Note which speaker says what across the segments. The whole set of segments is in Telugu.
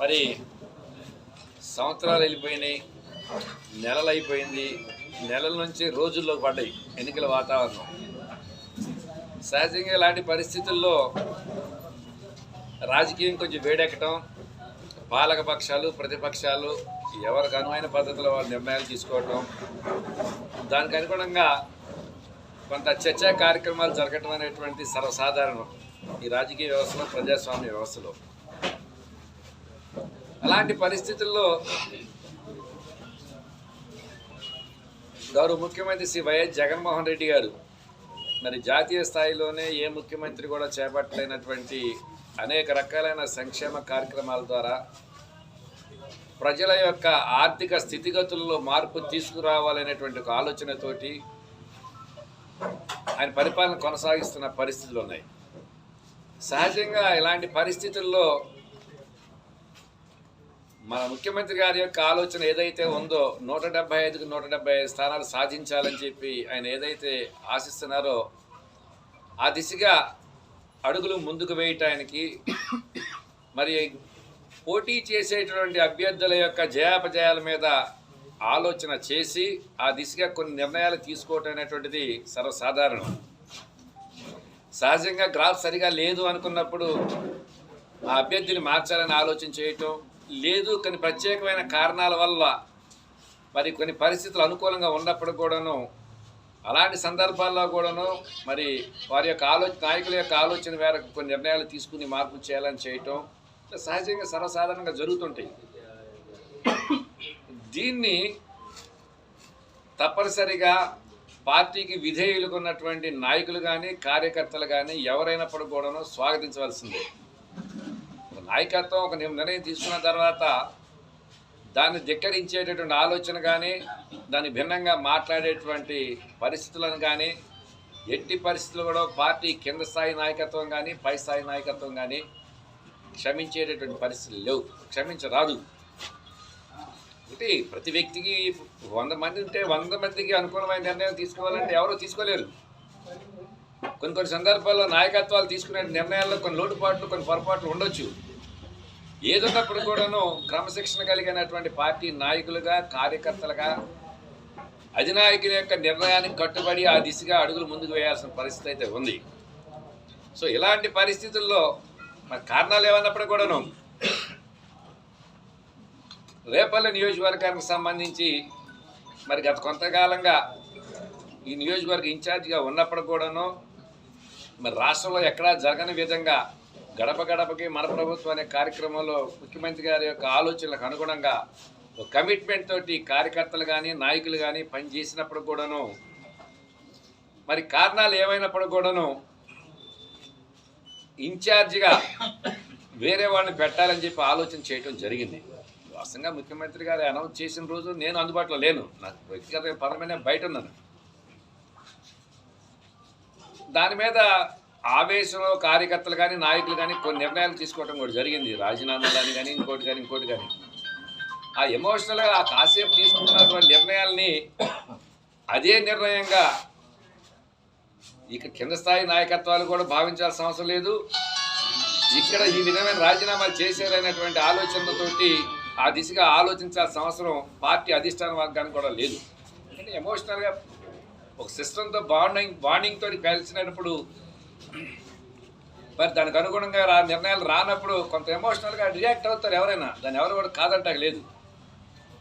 Speaker 1: మరి సంవత్సరాలు వెళ్ళిపోయినాయి నెలలు అయిపోయింది నెలల నుంచి రోజుల్లో పడ్డాయి ఎన్నికల వాతావరణం. సహజంగా ఇలాంటి పరిస్థితుల్లో రాజకీయం కొంచెం వేడెక్కటం పాలక పక్షాలు ప్రతిపక్షాలు ఎవరికి అనువైన పద్ధతిలో వాళ్ళు నిర్ణయాలు తీసుకోవటం దానికి అనుగుణంగా కొంత చర్చా కార్యక్రమాలు జరగటం అనేటువంటి సర్వసాధారణం ఈ రాజకీయ వ్యవస్థలో ప్రజాస్వామ్య వ్యవస్థలో. అలాంటి పరిస్థితుల్లో గౌరవ ముఖ్యమంత్రి శ్రీ వైఎస్ జగన్మోహన్ రెడ్డి గారు మరి జాతీయ స్థాయిలోనే ఏ ముఖ్యమంత్రి కూడా చేపట్టలేనటువంటి అనేక రకాలైన సంక్షేమ కార్యక్రమాల ద్వారా ప్రజల యొక్క ఆర్థిక స్థితిగతుల్లో మార్పు తీసుకురావాలనేటువంటి ఒక ఆలోచనతోటి ఆయన పరిపాలన కొనసాగిస్తున్న పరిస్థితులు ఉన్నాయి. సహజంగా ఇలాంటి పరిస్థితుల్లో మన ముఖ్యమంత్రి గారి యొక్క ఆలోచన ఏదైతే ఉందో నూట డెబ్బై ఐదుకు నూట డెబ్బై ఐదు స్థానాలు సాధించాలని చెప్పి ఆయన ఏదైతే ఆశిస్తున్నారో ఆ దిశగా అడుగులు ముందుకు వేయటానికి మరి పోటీ చేసేటువంటి అభ్యర్థుల యొక్క జయాపజయాల మీద ఆలోచన చేసి ఆ దిశగా కొన్ని నిర్ణయాలు తీసుకోవటం అనేటువంటిది సర్వసాధారణం. సహజంగా గ్రాఫ్ సరిగా లేదు అనుకున్నప్పుడు ఆ అభ్యర్థిని మార్చాలని ఆలోచన చేయటం లేదు కొన్ని ప్రత్యేకమైన కారణాల వల్ల మరి కొన్ని పరిస్థితులు అనుకూలంగా ఉన్నప్పుడు కూడాను అలాంటి సందర్భాల్లో కూడాను మరి వారి యొక్క ఆలోచన నాయకుల యొక్క ఆలోచన మేరకు కొన్ని నిర్ణయాలు తీసుకుని మార్పు చేయాలని చేయటం సహజంగా సర్వసాధారణంగా జరుగుతుంటాయి. దీన్ని తప్పనిసరిగా పార్టీకి విధేయులుగా ఉన్నటువంటి నాయకులు కానీ కార్యకర్తలు కానీ ఎవరైనప్పుడు కూడాను స్వాగతించవలసిందే. నాయకత్వం ఒక నిర్ణయం తీసుకున్న తర్వాత దాన్ని ధిక్కరించేటటువంటి ఆలోచన కానీ దాన్ని భిన్నంగా మాట్లాడేటువంటి పరిస్థితులను కానీ ఎట్టి పరిస్థితులు కూడా పార్టీ కింద స్థాయి నాయకత్వం కానీ పై స్థాయి నాయకత్వం కానీ క్షమించేటటువంటి పరిస్థితులు లేవు. క్షమించరాదు. ఒకటి ప్రతి వ్యక్తికి వంద మంది ఉంటే వంద మందికి అనుకూలమైన నిర్ణయం తీసుకోవాలంటే ఎవరూ తీసుకోలేరు. కొన్ని కొన్ని సందర్భాల్లో నాయకత్వాలు తీసుకునే నిర్ణయాల్లో కొన్ని లోటుపాట్లు కొన్ని పొరపాట్లు ఉండొచ్చు. ఏదన్నప్పుడు కూడాను క్రమశిక్షణ కలిగినటువంటి పార్టీ నాయకులుగా కార్యకర్తలుగా అధినాయకుని యొక్క నిర్ణయానికి కట్టుబడి ఆ దిశగా అడుగులు ముందుకు వేయాల్సిన పరిస్థితి అయితే ఉంది. సో ఇలాంటి పరిస్థితుల్లో మరి కారణాలు ఏమన్నప్పుడు కూడాను రేపల్లె నియోజకవర్గానికి సంబంధించి మరి గత కొంతకాలంగా ఈ నియోజకవర్గ ఇన్ఛార్జిగా ఉన్నప్పుడు కూడాను మరి రాష్ట్రంలో ఎక్కడా జరగని విధంగా గడప గడపకి మన ప్రభుత్వం అనే కార్యక్రమంలో ముఖ్యమంత్రి గారి యొక్క ఆలోచనలకు అనుగుణంగా ఒక కమిట్మెంట్ తోటి కార్యకర్తలు కానీ నాయకులు కానీ పనిచేసినప్పుడు కూడాను మరి కారణాలు ఏమైనప్పుడు కూడాను ఇన్ఛార్జిగా వేరే వాళ్ళని పెట్టాలని చెప్పి ఆలోచన చేయటం జరిగింది. వాస్తవంగా ముఖ్యమంత్రి గారు అనౌన్స్ చేసిన రోజు నేను అందుబాటులో లేను. నాకు వ్యక్తిగత పరమైన బయట ఉన్నాను. దాని మీద ఆవేశంలో కార్యకర్తలు కానీ నాయకులు కానీ కొన్ని నిర్ణయాలు తీసుకోవడం కూడా జరిగింది. రాజీనామాలు కానీ కానీ ఇంకోటి కానీ ఇంకోటి కానీ. ఆ ఎమోషనల్గా ఆ కాసేపు తీసుకున్నటువంటి నిర్ణయాల్ని అదే నిర్ణయంగా ఇక కింద స్థాయి నాయకత్వాలు కూడా భావించాల్సిన అవసరం లేదు. ఇక్కడ ఈ విధమైన రాజీనామాలు చేశారనేటువంటి ఆలోచనలతోటి ఆ దిశగా ఆలోచించాల్సిన అవసరం పార్టీ అధిష్టాన వర్గానికి కూడా లేదు. ఎందుకంటే ఎమోషనల్గా ఒక సిస్టంతో బాండింగ్ బాండింగ్తో కలిసినప్పుడు మరి దానికి అనుగుణంగా రా నిర్ణయాలు రానప్పుడు కొంత ఎమోషనల్గా రియాక్ట్ అవుతారు ఎవరైనా. దాన్ని ఎవరు కూడా కాదంటాక లేదు.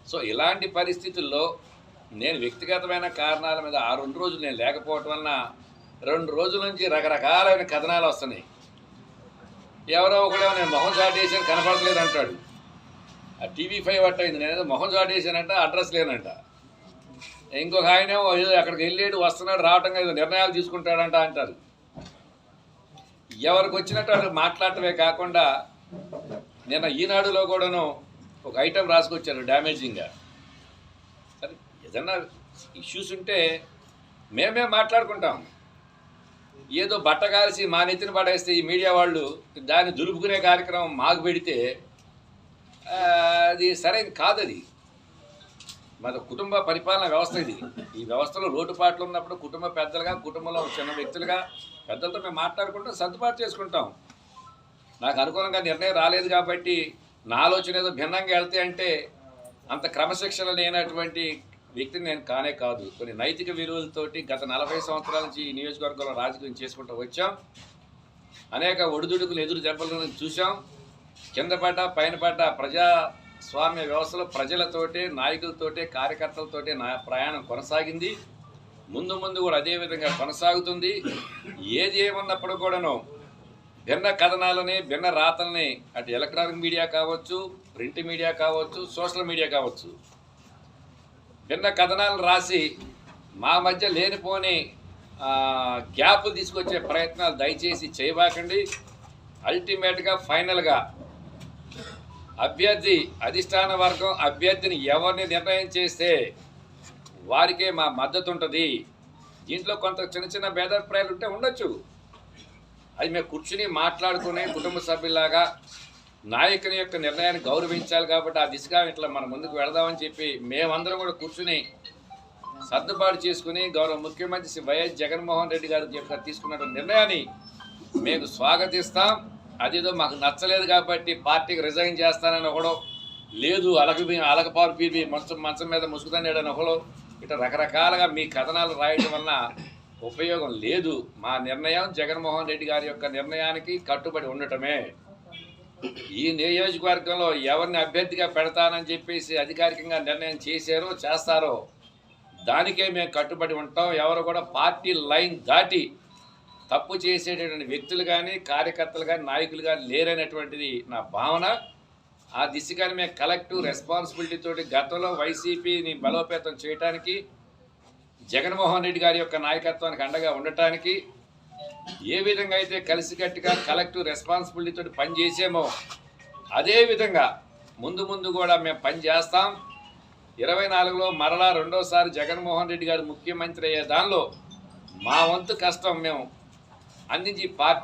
Speaker 1: సో ఇలాంటి పరిస్థితుల్లో నేను వ్యక్తిగతమైన కారణాల మీద ఆ రెండు రోజులు నేను లేకపోవటం వలన రెండు రోజుల నుంచి రకరకాలైన కథనాలు వస్తున్నాయి. ఎవరో ఒకడేమో నేను మొహం చాటేసాను కనపడలేదు అంటాడు. ఆ టీవీ ఫైవ్ అట్టయింది నేను మొహం చాటేసానంట అడ్రస్ లేనంట. ఇంకొక ఆయనేమో ఏదో అక్కడికి వెళ్ళాడు వస్తున్నాడు రావటం ఏదో నిర్ణయాలు తీసుకుంటాడంట అంటారు. ఎవరికి వచ్చినట్టు వాళ్ళు మాట్లాడటమే కాకుండా నిన్న ఈనాడులో కూడాను ఒక ఐటెం రాసుకొచ్చారు డ్యామేజింగ్గా సరే ఏదన్నా ఇష్యూస్ ఉంటే మేమే మాట్లాడుకుంటాం. ఏదో బట్ట కాల్సి మా నెత్తిన పడేస్తే ఈ మీడియా వాళ్ళు దాన్ని దులుపుకునే కార్యక్రమం మాకు పెడితే అది సరైనది కాదు అది మన కుటుంబ పరిపాలన వ్యవస్థ ఇది. ఈ వ్యవస్థలో లోటుపాట్లు ఉన్నప్పుడు కుటుంబ పెద్దలుగా కుటుంబంలో చిన్న వ్యక్తులుగా పెద్దలతో మేము మాట్లాడుకుంటాం సర్దుబాటు చేసుకుంటాం. నాకు అనుకూలంగా నిర్ణయం రాలేదు కాబట్టి నా ఆలోచన ఏదో భిన్నంగా వెళ్తే అంటే అంత క్రమశిక్షణ లేనటువంటి వ్యక్తిని నేను కానే కాదు. కొన్ని నైతిక విలువలతోటి గత నలభై సంవత్సరాల నుంచి ఈ నియోజకవర్గంలో రాజకీయం చేసుకుంటూ వచ్చాం. అనేక ఒడిదుడుకులు ఎదురు దెబ్బలను చూసాం కింద పడ్డ పైన పడ్డ ప్రజాస్వామ్య వ్యవస్థలో ప్రజలతోటే నాయకులతోటే కార్యకర్తలతోటే నా ప్రయాణం కొనసాగింది. ముందు ముందు కూడా అదే విధంగా కొనసాగుతుంది. ఏది ఏమన్నప్పుడు కూడాను భిన్న కథనాలని భిన్న రాతల్ని అటు ఎలక్ట్రానిక్ మీడియా కావచ్చు ప్రింట్ మీడియా కావచ్చు సోషల్ మీడియా కావచ్చు భిన్న కథనాలను రాసి మా మధ్య లేనిపోని గ్యాప్ గ్యాప్లు తీసుకొచ్చే ప్రయత్నాలు దయచేసి చేయబాకండి. అల్టిమేట్గా ఫైనల్గా అభ్యర్థి అధిష్టాన వర్గం అభ్యర్థిని ఎవరిని నిర్ణయం చేస్తే వారికే మా మద్దతు ఉంటుంది దీంట్లో కొంత చిన్న చిన్న భేదాభిప్రాయాలు ఉంటే ఉండొచ్చు. అది మేము కూర్చుని మాట్లాడుకునే కుటుంబ సభ్యులాగా నాయకుని యొక్క నిర్ణయాన్ని గౌరవించాలి కాబట్టి ఆ దిశగా ఇట్లా మన ముందుకు వెళదామని చెప్పి మేమందరం కూడా కూర్చుని సర్దుబాటు చేసుకుని గౌరవ ముఖ్యమంత్రి శ్రీ వైఎస్ జగన్మోహన్ రెడ్డి గారు యొక్క తీసుకున్న నిర్ణయాన్ని మేము స్వాగతిస్తాం. అదేదో మాకు నచ్చలేదు కాబట్టి పార్టీకి రిజైన్ చేస్తానని ఒకడు లేదు అలగ అలగపారు పీపి మంచం మంచం మీద ముసుగుతానేడని ఒకడు ఇట్లా రకరకాలుగా మీ కథనాలు రాయడం వలన ఉపయోగం లేదు. మా నిర్ణయం జగన్మోహన్ రెడ్డి గారి యొక్క నిర్ణయానికి కట్టుబడి ఉండటమే. ఈ నియోజకవర్గంలో ఎవరిని అభ్యర్థిగా పెడతానని చెప్పేసి అధికారికంగా నిర్ణయం చేశారో చేస్తారో దానికే మేము కట్టుబడి ఉంటాం. ఎవరు కూడా పార్టీ లైన్ దాటి తప్పు చేసేటటువంటి వ్యక్తులు కానీ కార్యకర్తలు కానీ నాయకులు కానీ లేరనేటువంటిది నా భావన. ఆ దిశగానే మేము కలెక్టివ్ రెస్పాన్సిబిలిటీ తోటి గతంలో వైసీపీని బలోపేతం చేయడానికి జగన్మోహన్ రెడ్డి గారి యొక్క నాయకత్వానికి అండగా ఉండటానికి ఏ విధంగా అయితే కలిసికట్టుగా కలెక్టివ్ రెస్పాన్సిబిలిటీ తోటి పనిచేసామో అదే విధంగా ముందు ముందు కూడా మేము పని చేస్తాం. ఇరవై నాలుగులో మరలా రెండోసారి జగన్మోహన్ రెడ్డి గారు ముఖ్యమంత్రి అయ్యే దానిలో మా వంతు కష్టం మేము అందించి పార్టీ